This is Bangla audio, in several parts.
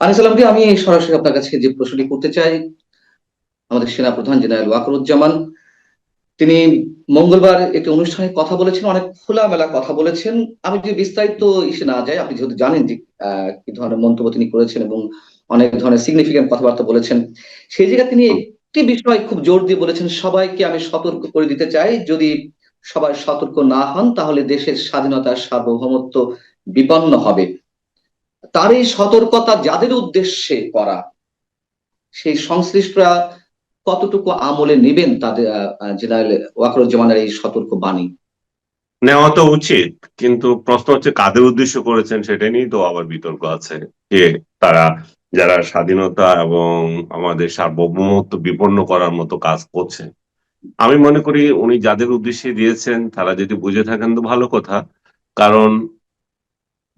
আনিসালামকে আমি সরাসরি আপনার কাছে যে প্রশ্নটি করতে চাই, আমাদের সেনা প্রধান জেনারেল ওয়াকরুজ্জামান, তিনি মঙ্গলবার একটি অনুষ্ঠানে কথা বলেছেন, অনেক খোলামেলা কথা বলেছেন। আমি যদি বিস্তারিত ইসে না যাই, আপনি যেহেতু জানেন যে কি ধরনের মন্তব্য তিনি করেছেন এবং অনেক ধরনের সিগনিফিকেন্ট কথাবার্তা বলেছেন, সেই জায়গায় তিনি একটি বিষয় খুব জোর দিয়ে বলেছেন, সবাইকে আমি সতর্ক করে দিতে চাই। যদি সবাই সতর্ক না হন, তাহলে দেশের স্বাধীনতার সার্বভৌমত্ব বিপন্ন হবে। তার এই সতর্কতা যাদের উদ্দেশ্যে করা, সেই সংশ্লিষ্টরা কতটুকু আমলে নেবেন তাদের জেনারেল ওয়াকরুজ্জামানের এই সতর্ক বাণী? নেওয়া তো উচিত, কিন্তু প্রশ্ন হচ্ছে কাদের উদ্দেশ্য করেছেন সেটা নিয়েই তো আবার বিতর্ক আছে। যে তারা, যারা স্বাধীনতা এবং আমাদের সার্বভৌমত্ব বিপন্ন করার মতো কাজ করছে। আমি মনে করি উনি যাদের উদ্দেশ্যে দিয়েছেন, তারা যদি বুঝে থাকেন তো ভালো কথা। কারণ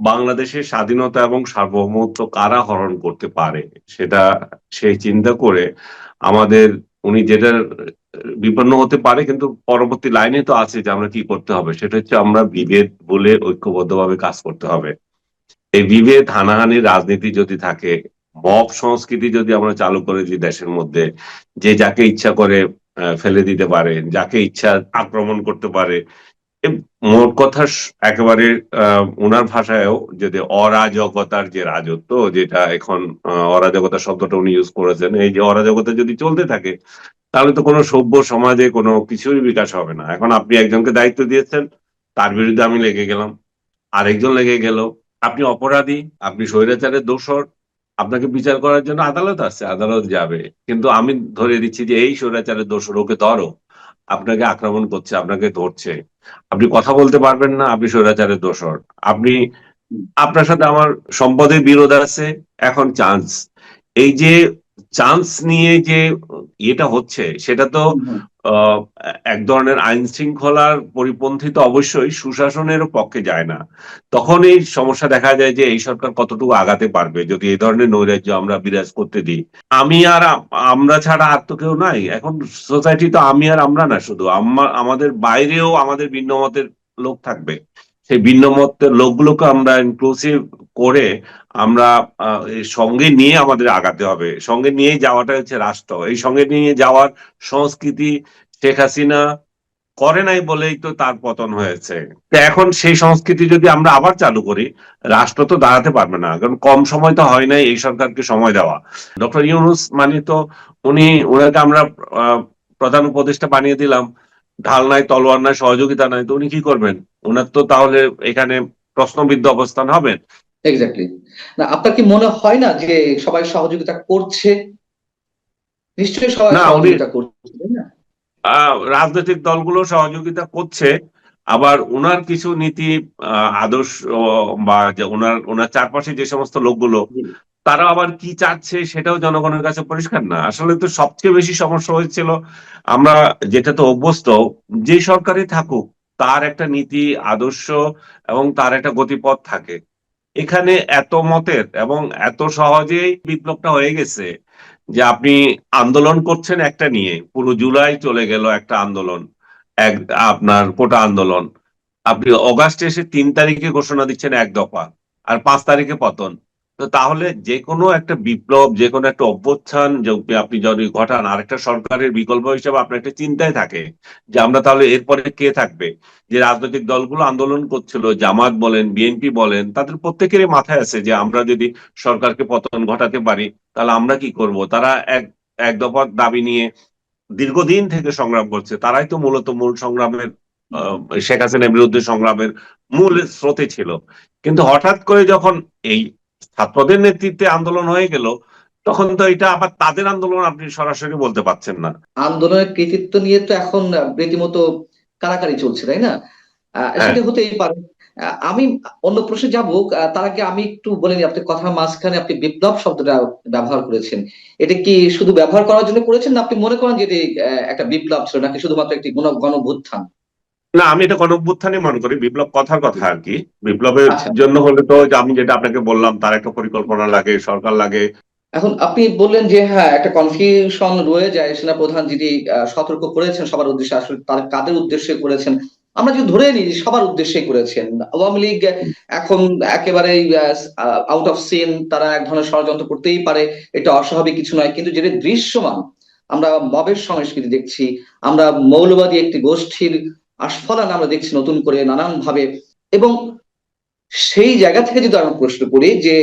বাংলাদেশের স্বাধীনতা এবং সার্বভৌমত্ব কারা হরণ করতে পারে, সেটা সেই চিন্তা করে আমাদের, উনি যেটা বিপন্ন হতে পারে, কিন্তু পরবর্তী লাইনে তো আছে যে আমরা কি করতে হবে, সেটা হচ্ছে আমরা বিভেদ বলে ঐক্যবদ্ধভাবে কাজ করতে হবে। এই বিভেদ হানাহানির রাজনীতি যদি থাকে, মব সংস্কৃতি যদি আমরা চালু করে দিই দেশের মধ্যে, যে যাকে ইচ্ছা করে ফেলে দিতে পারে, যাকে ইচ্ছা আক্রমণ করতে পারে মোট কথা একেবারে আহ, ওনার ভাষায়ও যদি অরাজকতার যে রাজত্ব যেটা এখন অরাজকতা শব্দটা উনি ইউজ করেছেন এই যে অরাজকতা যদি চলতে থাকে তাহলে তো কোনো সভ্য সমাজে কোনো কিছুরই বিকাশ হবে না। এখন আপনি একজনকে দায়িত্ব দিয়েছেন তার বিরুদ্ধে আমি লেগে গেলাম আরেকজন লেগে গেল। আপনি অপরাধী আপনি স্বৈরাচারের দোষর আপনাকে বিচার করার জন্য আদালত আছে আদালত যাবে। কিন্তু আমি ধরে দিচ্ছি যে এই স্বৈরাচারের দোষর ওকে ধরো আপনাকে আক্রমণ করছে আপনাকে ধরছে। আপনি কথা বলতে পারবেন না, আপনি স্বৈরাচারের দোষর। আপনি, আপনার সাথে আমার সম্পদের বিরোধ আছে, এখন চান্স এই যে চান্স নিয়ে যে ইয়েটা হচ্ছে, সেটা তো এক ধরনের আইন শৃঙ্খলার পরিপন্থী তো অবশ্যই সুশাসনের পক্ষে যায় না। তখন এই সমস্যা দেখা যায় যে এই সরকার কতটুকু আগাতে পারবে? যদি এই ধরনের নৈরাজ্য আমরা বিরাজ করতে দিই, আমি আর আমরা ছাড়া আর তো কেউ নাই। এখন সোসাইটি তো আমি আর আমরা না শুধু, আমা- আমাদের বাইরেও আমাদের ভিন্ন মতের লোক থাকবে। সেই ভিন্ন মতের লোকগুলোকে আমরা ইনক্লুসিভ করে আমরা সঙ্গে নিয়ে আমাদের আগাতে হবে। সঙ্গে নিয়ে যাওয়াটা হচ্ছে রাষ্ট্র। এই সঙ্গে নিয়ে যাওয়ার সংস্কৃতি শেখ হাসিনা করে নাই বলেই তো তার পতন হয়েছে। এখন সেই সংস্কৃতি যদি আমরা আবার চালু করি, রাষ্ট্র তো দাঁড়াতে পারবে না। কারণ কম সময় তো হয় নাই এই সরকারকে সময় দেওয়া। ডক্টর ইউনুস মানে তো উনি, ওনাকে আমরা প্রধান উপদেষ্টা বানিয়ে দিলাম। ঢাল নাই, তলোয়ার নাই, সহযোগিতা নাই, তো উনি কি করবেন? ওনার তো তাহলে এখানে প্রশ্নবিদ্ধ অবস্থান হবেন এক্স্যাক্টলি না আপনার কি মনে হয় না যে সবাই সহযোগিতা করছে? নিশ্চয়ই সবাই সহযোগিতা করছে তাই না? রাজনৈতিক দলগুলো সহযোগিতা করছে আবার ওনার কিছু নীতি আদর্শ বা যে ওনার ওনার চারপাশে যে সমস্ত লোকগুলো তারা আবার কি চাচ্ছে সেটাও জনগণের কাছে পরিষ্কার না। আসলে তো সবচেয়ে বেশি সমস্যা হয়েছিল আমরা যেটা তো অভ্যস্ত যে সরকারই থাকুক তার একটা নীতি আদর্শ এবং তার একটা গতিপথ থাকে। এখানে এত মতের এবং এত সহজেই বিপ্লবটা হয়ে গেছে যে আপনি আন্দোলন করছেন একটা নিয়ে। পুরো জুলাই চলে গেল একটা আন্দোলন, এক আপনার কোটা আন্দোলন। আপনি অগাস্টে এসে তিন তারিখে ঘোষণা দিচ্ছেন এক দফা, আর পাঁচ তারিখে পতন। তো তাহলে যে কোনো একটা বিপ্লব যে কোনো একটা অভ্যুত্থান আপনি যদি ঘটান, আরেকটা সরকারের বিকল্প হিসেবে আপনার একটা চিন্তায় থাকে যে আমরা তাহলে এরপরে কে থাকবে? যে রাজনৈতিক দলগুলো আন্দোলন করছিল, জামাত বলেন, বিএনপি বলেন, তাদের প্রত্যেকেরই মাথায় আছে যে আমরা যদি সরকারকে পতন ঘটাতে পারি, তাহলে আমরা কি করব? তারা এক এক দফার দাবি নিয়ে দীর্ঘদিন থেকে সংগ্রাম করছে। তারাই তো মূলত মূল সংগ্রামের শেখ হাসিনার বিরুদ্ধে সংগ্রামের মূল স্রোতে ছিল। কিন্তু হঠাৎ করে যখন এই ছাত্রদের নেতৃত্বে আন্দোলন হয়ে গেল তখন তো এটা আবার তাদের আন্দোলন আপনি সরাসরি বলতে পারছেন না। আন্দোলনের কৃতিত্ব নিয়ে তো এখন রীতিমতো কারাকারি চলছে তাই না? হ্যাঁ। সেটা হতেই পারে। আমি অন্য প্রশ্নে যাব তার আগে আমি একটু বলে নিই আপনি কথার মাঝখানে আপনি বিপ্লব শব্দটা ব্যবহার করেছেন। এটা কি শুধু ব্যবহার করার জন্য করেছেন না আপনি মনে করেন যে এটি একটা বিপ্লব ছিল নাকি শুধুমাত্র একটি গণ গণভ্যুত্থান? না আমি এটা গণঅভ্যুত্থানে মনে করি। বিপ্লব কথার কথা আর কি। বিপ্লবের আচ্ছা। জন্য হলে তো আমি যেটা আপনাকে বললাম তার একটা পরিকল্পনা লাগে সরকার লাগে। এখন আপনি বললেন যে হ্যাঁ একটা কনফিউশন রয়ে যায়। সেনাপ্রধান যিনি সতর্ক করেছেন সবার উদ্দেশ্যে আসলে তার কাদের উদ্দেশ্যে করেছেন? আমরা যদি ধরে নিই সবার উদ্দেশ্যে করেছেন। আওয়ামী লীগ এখন একেবারে আউট অফ সিন তারা এক ধরনের ষড়যন্ত্র করতেই পারে। এটা অস্বাভাবিক কিছু নয়। কিন্তু যেটা দৃশ্যমান আমরা মবের সংস্কৃতি দেখছি। আমরা মৌলবাদী একটি গোষ্ঠীর আস্ফলন আমরা দেখছি নতুন করে নানান ভাবে এবং সেই জায়গা থেকে যদি আমরা প্রশ্ন করি যে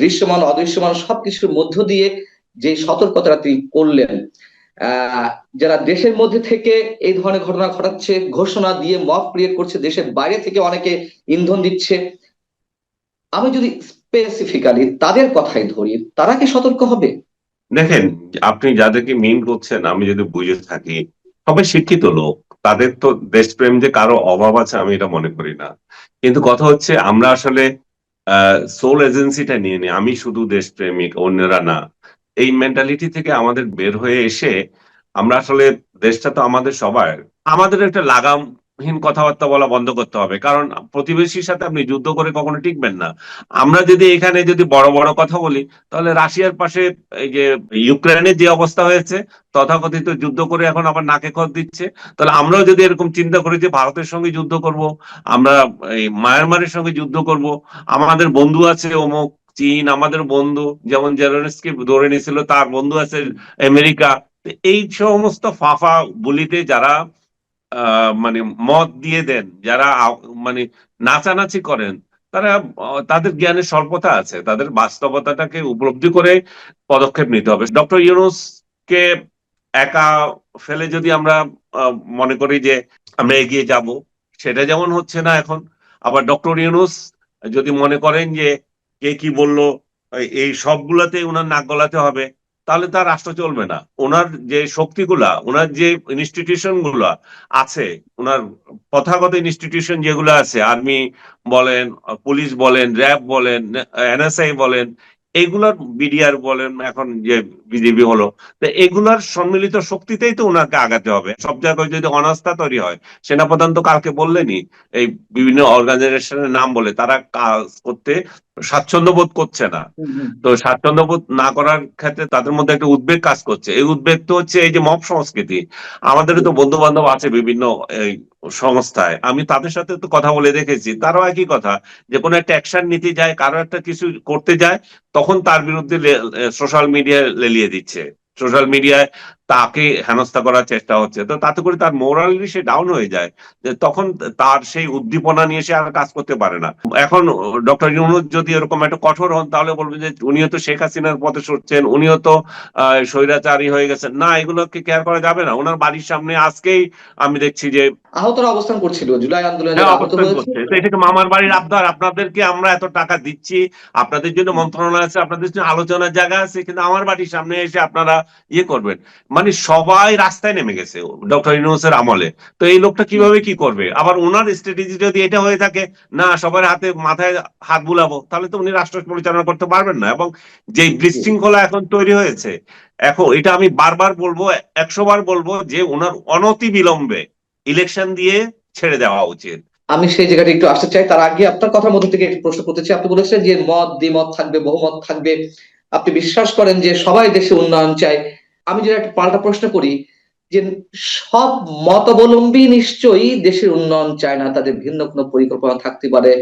দৃশ্যমান, অদৃশ্যমান সবকিছুর মধ্য দিয়ে যে সতর্কতা তিনি করলেন যারা দেশের মধ্যে থেকে এই ধরনের ঘটনা ঘটাচ্ছে, ঘোষণা দিয়ে মব ক্রিয়েট করছে, দেশের বাইরে থেকে অনেকে ইন্ধন দিচ্ছে, আমি যদি স্পেসিফিক্যালি তাদের কথাই ধরি, তারা কি সতর্ক হবে? দেখেন, আপনি যাদেরকে মিন করছেন, আমি যদি বুঝে থাকি, সবাই শিক্ষিত লোক। তাদের তো দেশপ্রেম যে কারও অভাব আছে, আমি এটা মনে করি না। কিন্তু কথা হচ্ছে, আমরা আসলে সোল এজেন্সিটা নিয়ে নিই। আমি শুধু দেশপ্রেমিক, অন্যরা না। এই মেন্টালিটি থেকে আমাদের বের হয়ে এসে আমরা আসলে দেশটা তো আমাদের সবার। আমাদের একটা লাগামহীন কথাবার্তা বলা বন্ধ করতে হবে। কারণ প্রতিবেশীর সাথে আপনি যুদ্ধ করে কখনো টিকবেন না। আমরা যদি এখানে যদি বড় বড় কথা বলি, তাহলে রাশিয়ার পাশে এই যে ইউক্রেনের যে অবস্থা হয়েছে, তথাকথিত যুদ্ধ করে এখন আবার নাকে খত দিচ্ছে। তাহলে আমরাও যদি এরকম চিন্তা করি যে ভারতের সঙ্গে যুদ্ধ করব, আমরা এই মায়ানমারের সঙ্গে যুদ্ধ করব, আমাদের বন্ধু আছে অমুক, চীন, আমাদের বন্ধু, যেমন জেলোনেসকে ধরে নিয়েছিল, তার বন্ধু আছে আমেরিকা। এই সমস্ত ফাফা বলিতে যারা মানে মত দিয়ে দেন। যারা মানে নাচানাচি করেন, তারা তাদের জ্ঞানের স্বল্পতা আছে। তাদের বাস্তবতাটাকে উপলব্ধি করে পদক্ষেপ নিতে হবে। ডক্টর ইউনুসকে একা ফেলে যদি আমরা মনে করি যে আমরা এগিয়ে যাব, সেটা যেমন হচ্ছে না এখন, আবার ডক্টর ইউনুস যদি মনে করেন যে কে কি বলল, এই সবগুলাতে ওনার নাক গলাতে হবে তাহলে তার রাষ্ট্র চলবে না। ওনার যে শক্তিগুলা, ওনার যে ইনস্টিটিউশনগুলা আছে, ওনার প্রথাগত ইনস্টিটিউশন যেগুলো আছে আর্মি বলেন পুলিশ বলেন র্যাব বলেন এনএসআই বলেন এইগুলার বিডিআর বলেন, এখন যে বিজেপি হলো, তো এগুলার সম্মিলিত শক্তিতেই তো ওনাকে আগাতে হবে। সব জায়গায় যদি অনাস্থা তৈরি হয়, সেনাপ্রধান তো কালকে বললেনই, এই বিভিন্ন অর্গানাইজেশনের নাম বলে, তারা কাজ করতে স্বাচ্ছন্দ্য বোধ করছে না। তো স্বাচ্ছন্দ্য বোধ না করার ক্ষেত্রে তাদের মধ্যে একটা উদ্বেগ কাজ করছে। এই উদ্বেগ তো হচ্ছে এই যে মব সংস্কৃতি। আমাদের তো বন্ধু বান্ধব আছে বিভিন্ন সংস্থায়। আমি তাদের সাথে তো কথা বলে দেখেছি। তারাও একই কথা যে কোনো একটা অ্যাকশন নিতে যায় কারও একটা কিছু করতে যায় তখন তার বিরুদ্ধে সোশ্যাল মিডিয়ায় লেলিয়ে দিচ্ছে। সোশ্যাল মিডিয়ায় তাকে হেনস্থা করার চেষ্টা হচ্ছে। তো তাতে করে তার মোরালি সে ডাউন হয়ে যায়। তখন তার সেই উদ্দীপনা নিয়ে সে আর কাজ করতে পারে না। এখন ডক্টর ইউনুস যদি এরকম একটা কঠোর হন তাহলে বলবেন যে উনিও তো শেখ হাসিনার পথে সরছেন উনিও তো স্বৈরাচারী হয়ে গেছেন। না এগুলোকে কেয়ার করা যাবে না। ওনার বাড়ির সামনে আজকেই আমি দেখছি যে আহতরা অবস্থান করছিল জুলাই আন্দোলনে হ্যাঁ, তো মামার বাড়ির আবদার। আপনাদেরকে আমরা এত টাকা দিচ্ছি আপনাদের জন্য মন্ত্রণালয় আছে আপনাদের জন্য আলোচনার জায়গা আছে কিন্তু আমার বাড়ির সামনে এসে আপনারা ইয়ে করবেন। মানে সবাই রাস্তায় নেমে গেছে ডক্টর ইউনুসের আমলে। তো এই লোকটা কীভাবে কি করবে? আবার ওনার স্ট্র্যাটেজি যদি এটা হয়ে থাকে না সবার হাতে মাথায় হাত বুলাবো তাহলে তো উনি রাষ্ট্র পরিচালনা করতে পারবেন না। এবং যে বিশৃঙ্খলা এখন তৈরি হয়েছে এখন এটা আমি বারবার বলব একশো বার বলব যে ওনার অনতি বিলম্বে ইলেকশন দিয়ে ছেড়ে দেওয়া উচিত। আমি সেই জায়গাটা একটু আসতে চাই। তার আগে আপনার কথার মধ্যে থেকে একটু প্রশ্ন করতে চাই। আপনি বলেছেন যে মত দ্বিমত থাকবে বহুমত থাকবে। আপনি বিশ্বাস করেন যে সবাই দেশে উন্নয়ন চায়। আমি যদি একটা পাল্টা প্রশ্ন করি, যে সব মতাবলম্বী নিশ্চয়ই দেশের উন্নয়ন চায় না, তাদের ভিন্ন কোনো পরিকল্পনা থাকতে পারে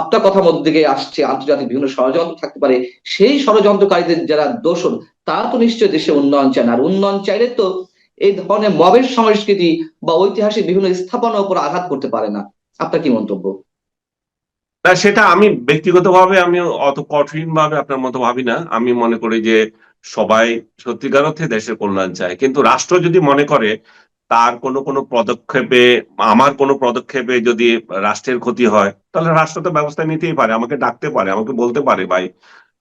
আপনার কথার মধ্যে থেকে আসছে, আন্তর্জাতিক বিভিন্ন ষড়যন্ত্র থাকতে পারে, সেই ষড়যন্ত্রকারীদের যারা দোষণ তারা তো নিশ্চয়ই দেশে উন্নয়ন চায় না। আর উন্নয়ন চাইলে তো এই ধরনের মবের সংস্কৃতি বা ঐতিহাসিক বিভিন্ন স্থাপনার উপর আঘাত করতে পারে না। আপনার কি মন্তব্য? না, সেটা আমি ব্যক্তিগতভাবে আমি অত কঠিন ভাবে আপনার মতো ভাবি না। আমি মনে করি যে সবাই সত্যিকার অর্থে দেশের কল্যাণ চায়। কিন্তু রাষ্ট্র যদি মনে করে তার কোনো কোনো পদক্ষেপে, আমার কোনো পদক্ষেপে যদি রাষ্ট্রের ক্ষতি হয়, তাহলে রাষ্ট্র তো ব্যবস্থা নিতেই পারে, আমাকে ডাকতে পারে, আমাকে বলতে পারে, ভাই,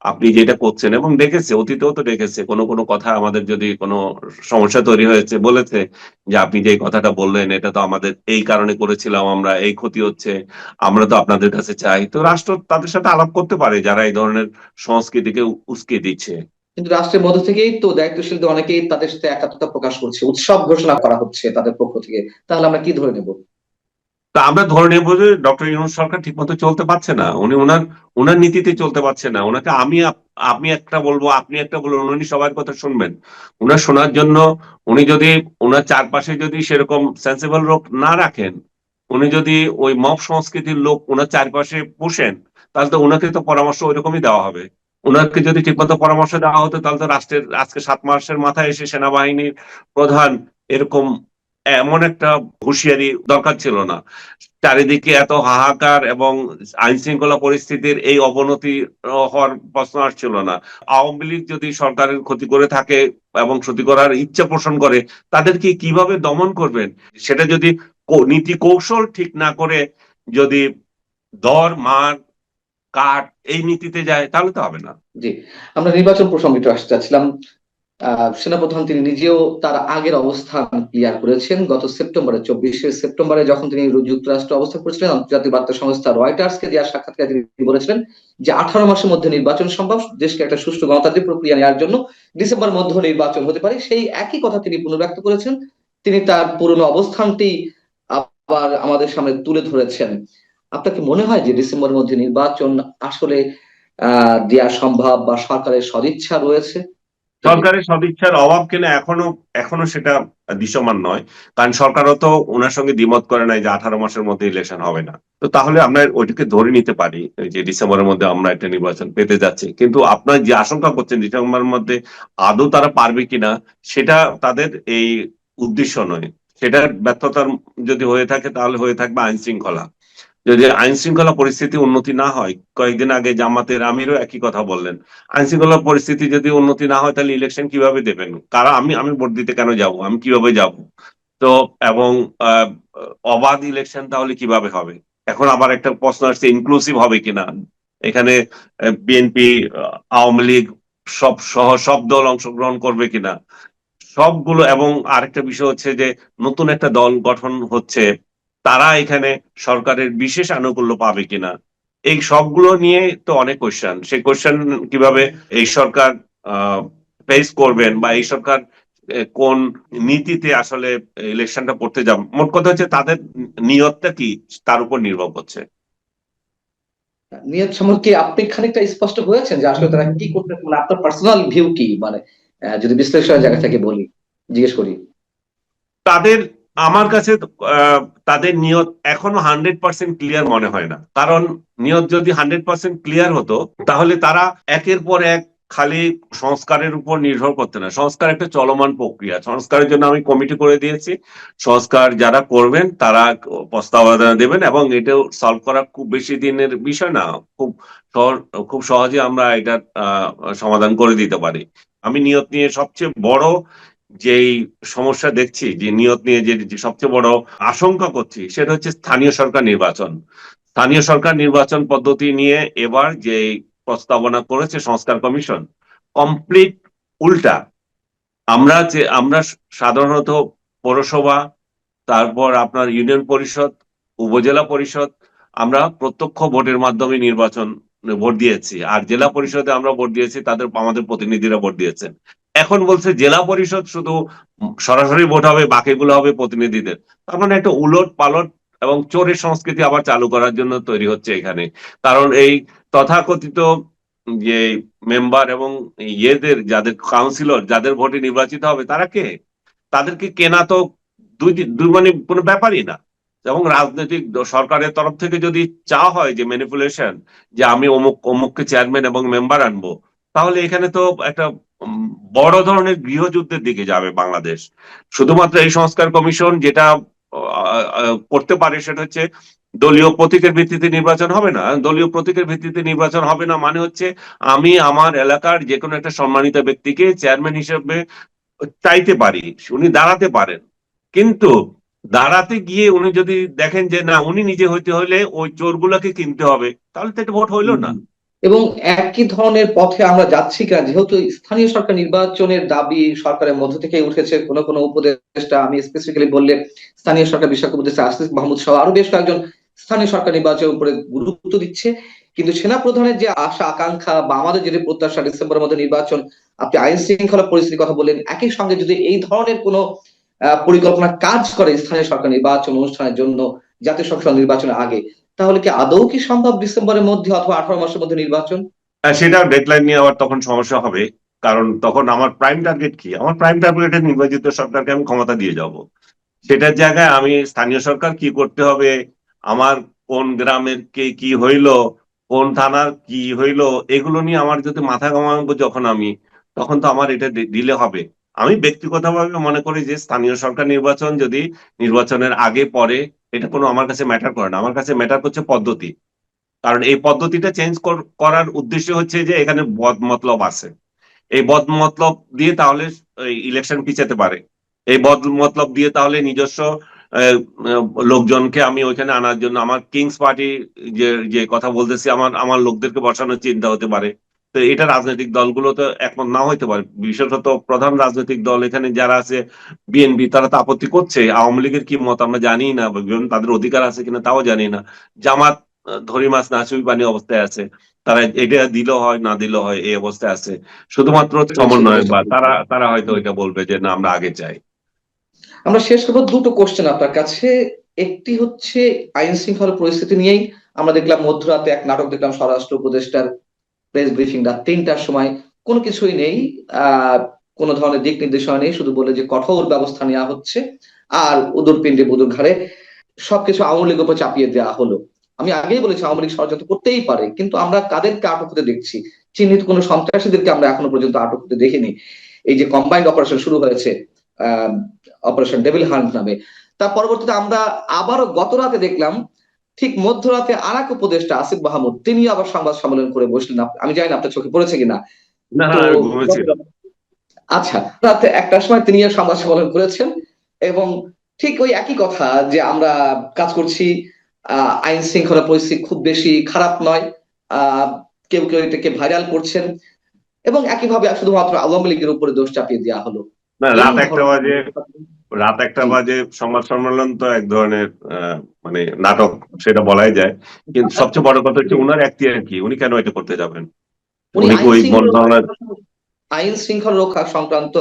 আপনি যেটা করছেন, এবং ডেকেছে, অতীতেও তো ডেকেছে, কোনো কোনো কথা আমাদের যদি কোনো সমস্যা তৈরি হয়েছে, বলেছে যে আপনি যে কথাটা বললেন, এটা তো আমাদের, এই কারণে করেছিলাম আমরা, এই ক্ষতি হচ্ছে, আমরা তো আপনাদের কাছে চাই। তো রাষ্ট্র তাদের সাথে আলাপ করতে পারে, যারা এই ধরনের সংস্কৃতিকে উস্কে দিচ্ছে। কিন্তু রাষ্ট্রের মধ্য থেকেই তো দায়িত্বশীলদের অনেকেই তাদের সাথে একাত্মতা প্রকাশ করছে, উৎসব ঘোষণা করা হচ্ছে তাদের পক্ষ থেকে। তাহলে আমরা কি ধরে নেব? তা আমরা ধরে নেব যে ডক্টর ইউনুস সরকার ঠিকমতো চলতে পারছে না। উনি ওনার ওনার নীতিতে চলতে পারছে না। ওনাকে আমি আমি একটা বলব, আপনি একটা বলবেন উনি সবার কথা শুনবেন। ওনার শোনার জন্য উনি যদি ওনার চারপাশে যদি সেরকম সেন্সিবল লোক না রাখেন, উনি যদি ওই মব সংস্কৃতির লোক ওনার চারপাশে পুষেন, তাহলে তো ওনাকে তো পরামর্শ ওইরকমই দেওয়া হবে। ওনাকে যদি ঠিকমতো পরামর্শ দেওয়া হতো, তাহলে তো রাষ্ট্রের, আজকে সাত মাসের মাথায় এসে সেনাবাহিনীর প্রধান এরকম এমন একটা হুঁশিয়ারি দরকার ছিল না। চারিদিকে এত হাহাকার এবং আইন শৃঙ্খলা পরিস্থিতির এই অবনতি হওয়ার প্রশ্ন আসছিল না। আওয়ামী লীগ যদি সরকারের ক্ষতি করে থাকে এবং ক্ষতি করার ইচ্ছা পোষণ করে, তাদেরকে কীভাবে দমন করবেন? সেটা যদি নীতি কৌশল ঠিক না করে যদি দর মার কাট এই নীতিতে যায়, তাহলে তো হবে না। জি, আমরা নির্বাচন প্রসঙ্গে আসতে চাচ্ছিলাম। সেনাপ্রধান তিনি নিজেও তার আগের অবস্থান ক্লিয়ার করেছেন। গত সেপ্টেম্বরে, চব্বিশে সেপ্টেম্বরে যখন তিনি যুক্তরাষ্ট্রে অবস্থান করেছিলেন আন্তর্জাতিক বার্তা সংস্থা রয়টার্সকে দেওয়া সাক্ষাৎকার তিনি বলেছিলেন যে আঠারো মাসের মধ্যে নির্বাচন সম্ভব, দেশকে একটা সুষ্ঠু গণতান্ত্রিক প্রক্রিয়া নেওয়ার জন্য ডিসেম্বর মধ্যে নির্বাচন হতে পারে। সেই একই কথা তিনি পুনর্ব্যক্ত করেছেন। তিনি তার পুরনো অবস্থানটি আবার আমাদের সামনে তুলে ধরেছেন। আপনার কি মনে হয় যে ডিসেম্বরের মধ্যে নির্বাচন আসলে, আহ দেওয়া সম্ভব বা সরকারের সদিচ্ছা রয়েছে? সরকারের সদিচ্ছার অভাব কিনা এখনও এখনও সেটা দৃশ্যমান নয়। কারণ সরকারও তো ওনার সঙ্গে দ্বিমত করে নাই যে আঠারো মাসের মধ্যে ইলেকশন হবে না। তো তাহলে আমরা ওইটাকে ধরে নিতে পারি যে ডিসেম্বরের মধ্যে আমরা একটা নির্বাচন পেতে যাচ্ছি। কিন্তু আপনার যে আশঙ্কা করছেন ডিসেম্বরের মধ্যে আদৌ তারা পারবে কিনা, সেটা তাদের এই উদ্দেশ্য নয়। সেটার ব্যর্থতার যদি হয়ে থাকে তাহলে হয়ে থাকবে আইন শৃঙ্খলা যদি আইন শৃঙ্খলা পরিস্থিতি উন্নতি না হয়, কয়েকদিন আগে জামাতের আমিরও একই কথা বললেন। আইন শৃঙ্খলা পরিস্থিতি যদি উন্নতি না হয়, তাহলে ইলেকশন কীভাবে দেবেন? কারা আমি আমি ভোট দিতে কেন যাব? আমি কীভাবে যাব? তো, এবং অবাধ ইলেকশন তাহলে কীভাবে হবে? এখন আবার একটা প্রশ্ন আসছে ইনক্লুসিভ হবে কিনা? এখানে বিএনপি আওয়ামী লীগ সব সহ, সব দল অংশগ্রহণ করবে কিনা? সবগুলো, এবং আরেকটা বিষয় হচ্ছে যে, নতুন একটা দল গঠন হচ্ছে তারা এখানে সরকারের বিশেষ আনুকূল্য পাবে কিনা? এই সবগুলো নিয়ে তো অনেক কোশ্চেন সেই কোশ্চেন কীভাবে এই সরকার ফেস করবেন বা এই সরকার কোন নীতিতে আসলে ইলেকশনটা পড়তে যাব? মোট কথা হচ্ছে তাদের নিয়তটা কি? তার উপর নির্ভর করছে। নিয়ত সম্পর্কে আপনি খানিকটা স্পষ্ট হয়েছেন যে আসলে তারা কি করতে মানে আপনার পার্সোনাল ভিউ কি? মানে যদি বিশ্লেষণের জায়গা থেকে বলি জিজ্ঞেস করি। তাদের আমার কাছে তাদের নিয়ত এখনও হান্ড্রেড পার্সেন্ট ক্লিয়ার মনে হয় না। কারণ নিয়ত যদি হান্ড্রেড পার্সেন্ট ক্লিয়ার হতো, তাহলে তারা একের পর এক খালি সংস্কারের উপর নির্ভর করতে না। সংস্কার একটা চলমান প্রক্রিয়া। সংস্কারের জন্য আমি কমিটি করে দিয়েছি। সংস্কার যারা করবেন, তারা প্রস্তাবনা দেবেন এবং এটাও সলভ করা খুব বেশি দিনের বিষয় না। খুব খুব সহজে আমরা এটা সমাধান করে দিতে পারি। আমি নিয়ত নিয়ে সবচেয়ে বড় যেই সমস্যা দেখছি, যে নিয়ত নিয়ে যে সবচেয়ে বড় আশঙ্কা করছি, সেটা হচ্ছে স্থানীয় সরকার নির্বাচন। স্থানীয় সরকার নির্বাচন পদ্ধতি নিয়ে এবার যে প্রস্তাবনা করেছে সংস্কার কমিশন, কমপ্লিট উল্টা। আমরা যে, আমরা সাধারণত পৌরসভা, তারপর আপনার ইউনিয়ন পরিষদ, উপজেলা পরিষদ, আমরা প্রত্যক্ষ ভোটের মাধ্যমে নির্বাচন, ভোট দিয়েছি। আর জেলা পরিষদে আমরা ভোট দিয়েছি, তাদের, আমাদের প্রতিনিধিরা ভোট দিয়েছেন। এখন বলছে জেলা পরিষদ শুধু সরাসরি ভোট হবে, বাকিগুলো হবে প্রতিনিধিদের। তার মানে একটা উলট পালট এবং চোরের সংস্কৃতি আবার চালু করার জন্য তৈরি হচ্ছে এখানে। কারণ এই তথাকথিত যে মেম্বার এবং ইয়েদের, যাদের কাউন্সিলর, যাদের ভোটে নির্বাচিত হবে, তারা কে? তাদেরকে কেনা তো দুই দুই মানে কোনো ব্যাপারই না। এবং রাজনৈতিক সরকারের তরফ থেকে যদি চা হয় যে ম্যানিপুলেশন যে আমি অমুক, অমুককে চেয়ারম্যান এবং মেম্বার আনব তাহলে এখানে তো একটা বড় ধরনের গৃহযুদ্ধের দিকে যাবে বাংলাদেশ। শুধুমাত্র এই সংস্কার কমিশন যেটা করতে পারে সেটা হচ্ছে দলীয় প্রতীকের ভিত্তিতে নির্বাচন হবে না। দলীয় প্রতীকের ভিত্তিতে নির্বাচন হবে না মানে হচ্ছে আমি আমার এলাকার যে কোনো একটা সম্মানিত ব্যক্তিকে চেয়ারম্যান হিসেবে চাইতে পারি, উনি দাঁড়াতে পারেন। কিন্তু দাঁড়াতে গিয়ে উনি যদি দেখেন যে না, উনি নিজে হইতে হলে ওই চোরগুলোকে কিনতে হবে, তাহলে তো এটা ভোট হইল না। এবং একই ধরনের পথে আমরা যাচ্ছি কিনা, যেহেতু স্থানীয় সরকার নির্বাচনের দাবি সরকারের মধ্য থেকে উঠেছে, কোন কোন উপদেষ্টা, আমি স্পেসিফিক্যালি বললে স্থানীয় সরকার বিষয়ক উপদেষ্টা আসিফ মাহমুদ সহ আরও বেশ কয়েকজন স্থানীয় সরকার নির্বাচনের উপরে গুরুত্ব দিচ্ছে। কিন্তু সেনা প্রধানের যে আশা, আকাঙ্ক্ষা বা আমাদের যেটি প্রত্যাশা ডিসেম্বরের মধ্যে নির্বাচন, আপনি আইন শৃঙ্খলা পরিস্থিতির কথা বললেন, একই সঙ্গে যদি এই ধরনের কোনো পরিকল্পনা কাজ করে স্থানীয় সরকার নির্বাচন অনুষ্ঠানের জন্য জাতীয় সংসদ নির্বাচনের আগে তাহলে কি আদৌ কি সম্ভব ডিসেম্বরের মধ্যে অথবা আঠারো মাসের মধ্যে নির্বাচন? আর সেটা ডেডলাইন নিয়ে আবার তখন সমস্যা হবে। কারণ তখন আমার প্রাইম টার্গেট কি? আমার প্রাইম টার্গেট নির্বাচিত সরকারকে আমি ক্ষমতা দিয়ে যাব। সেটার জায়গায় আমি স্থানীয় সরকার কি করতে হবে? আমার কোন গ্রামের কে কি হইল? কোন থানার কি হইল? এগুলো নিয়ে আমার যদি মাথা ঘামাবো যখন আমি, তখন তো আমার এটা দিলে হবে। আমি ব্যক্তিগতভাবে মনে করি যে স্থানীয় সরকার নির্বাচন যদি নির্বাচনের আগে পরে এটা কোনো আমার কাছে ম্যাটার করে না। আমার কাছে ম্যাটার করছে পদ্ধতি। কারণ এই পদ্ধতিটা চেঞ্জ করার উদ্দেশ্য হচ্ছে যে এখানে বদ মতলব আছে। এই বদ মতলব দিয়ে তাহলে ইলেকশন পিছাতে পারে। এই বদ মতলব দিয়ে তাহলে নিজস্ব লোকজনকে আমি ওইখানে আনার জন্য আমার কিংস পার্টি যে যে কথা বলতেছি, আমার আমার লোকদেরকে বসানোর চিন্তা হতে পারে। তো এটা রাজনৈতিক দলগুলো তো একমত না হইতে পারে। বিশেষত প্রধান রাজনৈতিক দল এখানে যারা আছে বিএনপি তারা তো আপত্তি করছে। আওয়ামী লীগের কি মত আমরা জানি না তাদের অধিকার আছে কিনা তাও জানি না। জামাত ধরি মাছ না ছুঁই পানি অবস্থায় আছে। তারা এটা দিল হয়, না দিল হয়, এই অবস্থায় আছে। শুধুমাত্র সমন্বয় বা তারা তারা হয়তো এটা বলবে যে, না, আমরা আগে চাই আমরা শেষ করব দুটো কোশ্চেন আপনার কাছে। একটি হচ্ছে আইন শৃঙ্খলা পরিস্থিতি নিয়েই আমরা দেখলাম মধ্যরাতে এক নাটক দেখলাম স্বরাষ্ট্র উপদেষ্টার প্রেস ব্রিফিং রাত তিনটার সময়, কোনো কিছুই নেই কোনো ধরনের দিক নির্দেশনা নেই, শুধু বলে যে কঠোর ব্যবস্থা নেওয়া হচ্ছে, আর উদুর পিণ্ডে বুদুর ঘাড়ে সবকিছু আওয়ামী লীগের উপর চাপিয়ে দেওয়া হলো। আমি আগেই বলেছি, আওয়ামী লীগ ষড়যন্ত্র করতেই পারে, কিন্তু আমরা কাদেরকে আটক হতে দেখছি? চিহ্নিত কোনো সন্ত্রাসীদেরকে আমরা এখনও পর্যন্ত আটক হতে দেখিনি। এই যে কম্বাইন্ড অপারেশন শুরু হয়েছে অপারেশন ডেভিল হান্ট নামে। তার পরবর্তীতে আমরা আবারও গত রাতে দেখলাম ঠিক মধ্যরাতে আর এক উপদেষ্টা আসিফ মাহমুদ তিনি আবার সংবাদ সম্মেলন করে বসলেন। আমি জানি না আপনার চোখে পড়েছে কিনা। আচ্ছা রাতে একটার সময় তিনি সংবাদ সম্মেলন করেছেন এবং ঠিক ওই একই কথা যে আমরা কাজ করছি আহ, আইন শৃঙ্খলা পরিস্থিতি খুব বেশি খারাপ নয় আহ, কেউ কেউ এটাকে ভাইরাল করছেন এবং একইভাবে শুধুমাত্র আওয়ামী লীগের উপরে দোষ চাপিয়ে দেওয়া হলো। না রাত একটা বাজে রাত একটা বাজে সংবাদ সম্মেলন তো এক ধরনের মানে নাটক সেটা বলাই যায়। কিন্তু সবচেয়ে বড় কথা হচ্ছে উনার এখতিয়ার কি উনি কেন এটা করতে যাবেন? উনি ওই মন্ত্রণালয় আইন শৃঙ্খলা রক্ষা সংক্রান্ত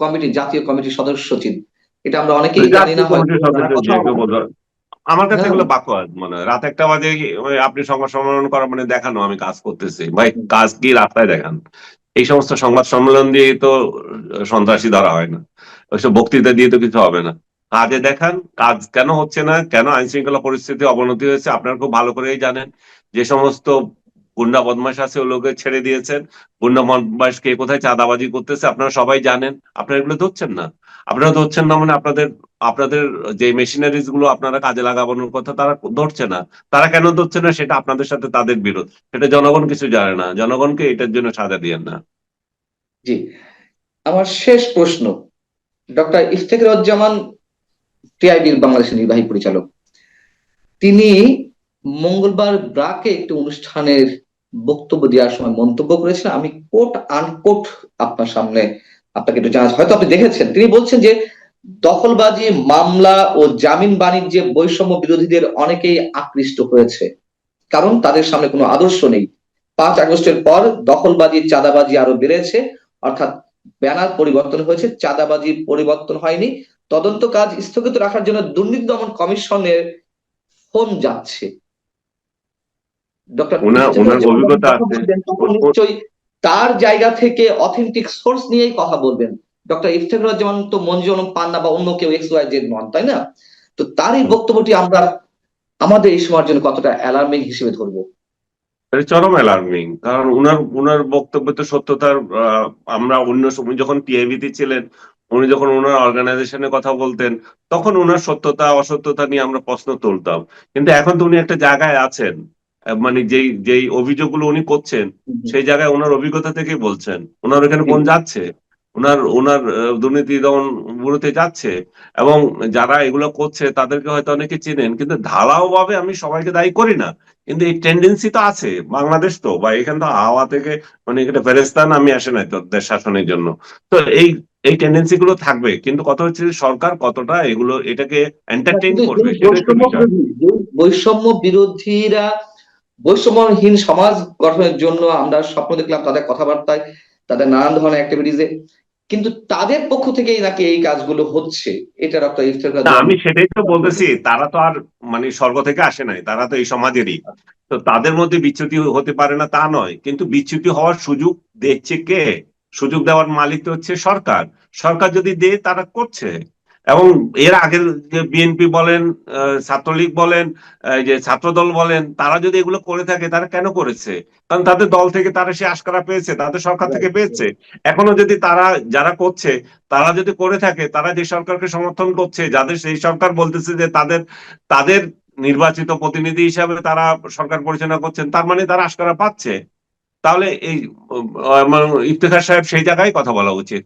কমিটি জাতীয় কমিটির সদস্য সচিব এটা আমরা অনেকেই জানি না। আমার কাছে না। এগুলো বাকওয়াজ মনে হয়। রাত একটা বাজে আপনি সংবাদ সম্মেলন করা মানে দেখানো আমি কাজ করতেছি। ভাই কাজ কি রাস্তায় দেখান? এই সমস্ত সংবাদ সম্মেলন দিয়ে তো সন্ত্রাসী ধরা হয় না। ওইসব বক্তৃতা দিয়ে তো কিছু হবে না। কাজে দেখান, কাজ কেন হচ্ছে না, কেন আইন শৃঙ্খলা পরিস্থিতি অবনতি হয়েছে, আপনারা খুব ভালো করেই জানেন। যে সমস্ত গুন্ডা বদমাশ আছে ওগুলোকে ছেড়ে দিয়েছেন। গুন্ডা বদমাশ কে কোথায় চাঁদাবাজি করতেছে, আপনারা সবাই জানেন। আপনারা এগুলো ধরছেন না। আপনারা ধরছেন না মানে আপনাদের আপনাদের যে মেশিনারিজগুলো আপনারা কাজে লাগানোর কথা তারা ধরছে না। তারা কেন ধরছে না সেটা আপনাদের সাথে তাদের বিরোধ। সেটা জনগণ কিছু জানে না। জনগণকে এটার জন্য সাজা দিয়েন না। জি। আমার শেষ প্রশ্ন। ডক্টর ইফতেখারুজ্জামান টিআইবির বাংলাদেশের নির্বাহী পরিচালক। তিনি মঙ্গলবার ব্রাকে একটি অনুষ্ঠানের বক্তব্য দেওয়ার সময় মন্তব্য করেছেন আমি কোট আনকোট আপনার সামনে আপনাকে একটু জানাচ্ছি। হয়তো আপনি দেখেছেন, তিনি বলছেন যে দখলবাজি, মামলা ও জামিন বাণিজ্যে বৈষম্য বিরোধীদের অনেকেই আকৃষ্ট হয়েছে। কারণ তাদের সামনে কোনো আদর্শ নেই। পাঁচ আগস্টের পর দখলবাজি, চাঁদাবাজি আরও বেড়েছে। অর্থাৎ ব্যানার পরিবর্তন হয়েছে, চাঁদাবাজি পরিবর্তন হয়নি। তদন্ত কাজ স্থগিত রাখার জন্য দুর্নীতি দমন কমিশনের ফোন যাচ্ছে। ডক্টর ওনার- ওনার অভিজ্ঞতা নিশ্চয়ই তার জায়গা থেকে অথেন্টিক সোর্স নিয়েই কথা বলবেন। ডক্টর ইফতেখারুজ্জামান তো মঞ্জুরম পান্না বা অন্য কেউ এক্স ওয়াই জেড নন তাই না? তো তার এই বক্তব্যটি আমরা আমাদের এই সময়ের জন্য কতটা অ্যালার্মিং হিসেবে ধরবো? চরম অ্যালার্মিং কারণ উনার উনার বক্তব্য তো সত্যতার আমরা অন্য সময় যখন টিআইবিতে ছিলেন উনি যখন ওনার অর্গানাইজেশনের কথা বলতেন তখন ওনার সত্যতা অসত্যতা নিয়ে আমরা প্রশ্ন তুলতাম। কিন্তু এখন তো উনি একটা জায়গায় আছেন। মানে যেই যেই অভিযোগগুলো উনি করছেন সেই জায়গায় ওনার অভিজ্ঞতা থেকেই বলছেন। ওনার ওখানে কোন যাচ্ছে? ওনার ওনার দুর্নীতি দমন ব্যুরোতে যাচ্ছে। এবং যারা এগুলো করছে তাদেরকে হয়তো অনেকে চেনেন কিন্তু ঢালাও ভাবে আমি সবাইকে দায়ী করি না। কিন্তু এই টেন্ডেন্সি তো আছে বাংলাদেশ তো বা এখান তো হাওয়া থেকে মানে এটা ফেরেস্তান আমি আসে নাই তো দেশ শাসনের জন্য। তো এই এই টেন্ডেন্সি গুলো থাকবে কিন্তু কথা হচ্ছে সরকার কতটা এগুলো এটাকে এন্টারটেইন করবে বৈষম্য বিরোধীরা বৈষম্যহীন সমাজ গঠনের জন্য আমরা স্বপ্ন দেখলাম তাদের কথাবার্তায়, তাদের নানান ধরনের অ্যাক্টিভিটিসে কিন্তু তাদের পক্ষ থেকেই নাকি এই কাজগুলো হচ্ছে? এটা ডক্টর না ইফতেখার আমি সেটাই তো বলতেছি, তারা তো আর মানে স্বর্গ থেকে আসে নাই, তারা তো এই সমাজেরই। তো তাদের মধ্যে বিচ্যুতি হতে পারে না তা নয়, কিন্তু বিচ্যুতি হওয়ার সুযোগ দেখছে কে? সুযোগ দেওয়ার মালিক তো হচ্ছে সরকার। সরকার যদি দেয়, তারা করছে। এবং এর আগের যে বিএনপি বলেন ছাত্রলীগ বলেন এই যে ছাত্রদল বলেন তারা যদি এগুলো করে থাকে তারা কেন করেছে? কারণ তাদের দল থেকে তারা সে আশকারা পেয়েছে তাদের সরকার থেকে পেয়েছে। এখনও যদি তারা যারা করছে তারা যদি করে থাকে তারা যে সরকারকে সমর্থন করছে যাদের সেই সরকার বলতেছে যে তাদের তাদের নির্বাচিত প্রতিনিধি হিসাবে তারা সরকার পরিচালনা করছেন তার মানে তারা আশকারা পাচ্ছে। তাহলে এই ইফতেখার সাহেব সেই জায়গায় কথা বলা উচিত।